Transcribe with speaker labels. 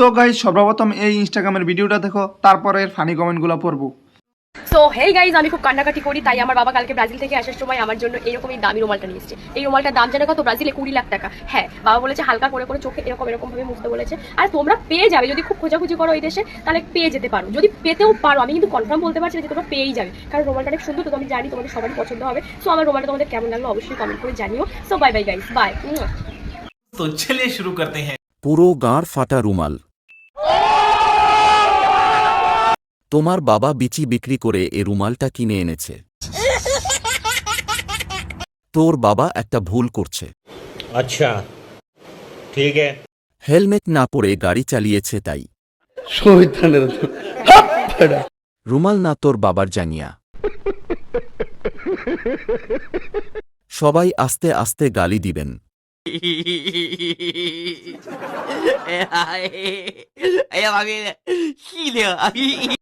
Speaker 1: তো গাইজ সর্বপ্রথম এই ইনস্টাগ্রামের ভিডিওটা দেখো তারপরে এর ফানি কমেন্টগুলো পড়ব।
Speaker 2: সো হেই গাইজ আমি খুব কান্নাকাটি করি তাই আমার বাবা কালকে ব্রাজিল থেকে আসার সময় আমার জন্য এরকমই দামি রুমালটা নিয়ে এসেছে। এই রুমালটার দাম জানে কত? ব্রাজিলে কুড়ি লাখ টাকা। হ্যাঁ বাবা বলেছে হালকা করে করে চোখে এরকম এরকম ভাবে মুখতে বলেছে। আর তোমরা পেয়ে যাবে যদি খুব খোঁজাখুঁজি করো এই দেশে তাহলে পেয়ে যেতে পারো। যদি পেতেও পারো আমি কিন্তু কনফার্ম বলতে পারছি যে তোমরা পেয়েই যাবে। কারণ রুমালটা অনেক সুন্দর তো আমি জানি তোমাদের সবারই পছন্দ হবে। সো আমার রুমালটা তোমাদের কেমন লাগল অবশ্যই কমেন্ট করে জানিও। So bye bye guys bye
Speaker 3: তো চলে শুরু করতে হ্যাঁ।
Speaker 4: পুরো গাঁড় ফাটা রুমাল। তোমার বাবা বিচি বিক্রি করে এ রুমালটা কিনে এনেছে। তোর বাবা একটা ভুল করছে।
Speaker 5: আচ্ছা ঠিক
Speaker 4: হেলমেট না পরে গাড়ি চালিয়েছে তাই। রুমাল না তোর বাবার জানিয়া। সবাই আস্তে আস্তে গালি দিবেন।